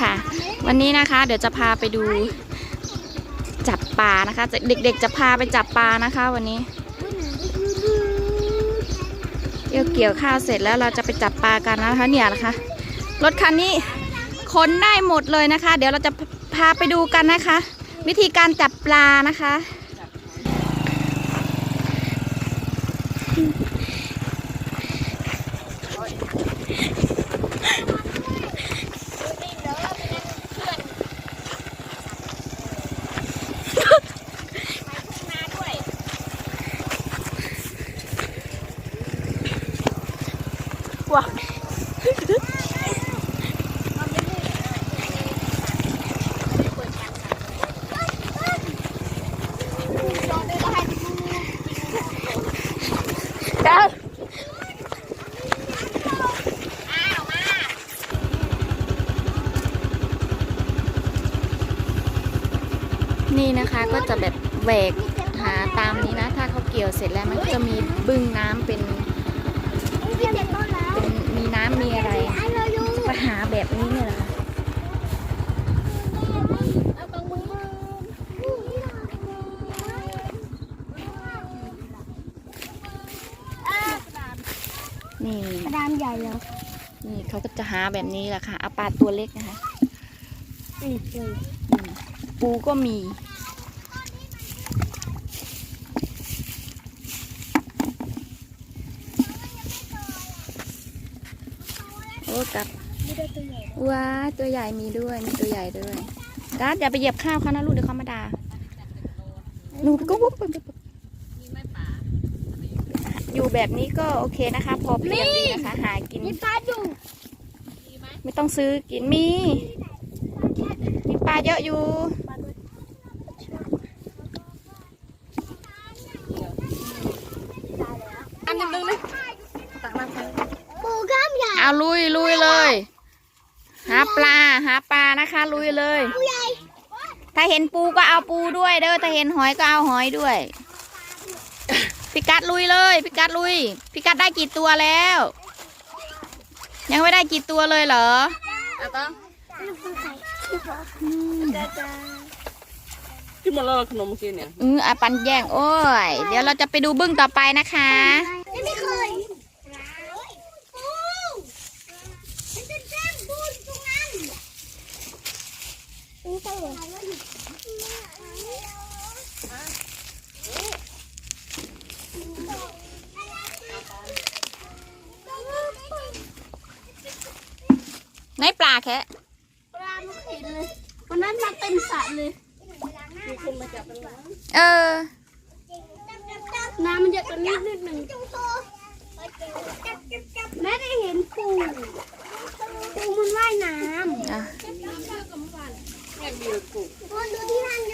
ค่ะ วันนี้นะคะเดี๋ยวจะพาไปดูจับปลานะคะ เด็กๆจะพาไปจับปลานะคะ วันนี้เกี่ยวเกี่ยวข้าวเสร็จแล้วเราจะไปจับปลากันนะคะเนี่ยนะคะ รถคันนี้ขนได้หมดเลยนะคะ เดี๋ยวเราจะพาไปดูกันนะคะ วิธีการจับปลานะคะ ว้านี่นะคะก็จะแบบแหวกหาตามนี้นะ ถ้าเขาเกี่ยวเสร็จแล้วมันก็จะมีบึ้งน้ำเป็นเป็นมีน้ำมีอะไรก็หาแบบนี้เนี่ยแหละค่ะ นี่กระดามใหญ่เหรอนี่เขาก็จะหาแบบนี้แหละค่ะเอาปลาตัวเล็กนะคะอืมอืมปูก็มีโอ้กับไม่ได้ตัวใหญ่ว้ายตัวใหญ่มีด้วยมีตัวใหญ่ด้วยกัดอย่าไปเหยียบข้าวเขานะลูกเดี๋ยวเขามาด่าหนูก็วุบปุ๊บปุ๊บปุ๊บ อยู่แบบนี้ก็โอเคนะคะ พอเพียงดีนะคะ หากิน มีปลาอยู่ไม่ต้องซื้อกินมี มีปลาเยอะอยู่ปลาด้วยอันนึงนึงเลยตักน้ำใส่ปูกล้ามใหญ่เอาลุยลุยเลย หาปลาหาปลานะคะ ลุยเลยปูใหญ่ถ้าเห็นปูก็เอาปูด้วยเด้อถ้าเห็นหอยก็เอาหอยด้วย พิกัดลุยเลยพิกัดลุยพิกัดได้กี่ตัวแล้ว ยังไม่ได้กี่ตัวเลยเหรออะต้องลูกปูไข่กินหมดแล้วเหรอขนมเมื่อกี้เนี่ยอืออาปันแย่งโอ้ย เดี๋ยวเราจะไปดูบึ้งต่อไปนะคะไม่เคยปูมันจะแจ้งปูตรงนั้นปูไปเลย ในปลาแค่ปลาไม่เห็นเลยวันนั้นมาเต็มสระเลยเออ น้ำมันเยอะกว่านิดนิดหนึ่งแม่ได้เห็นปู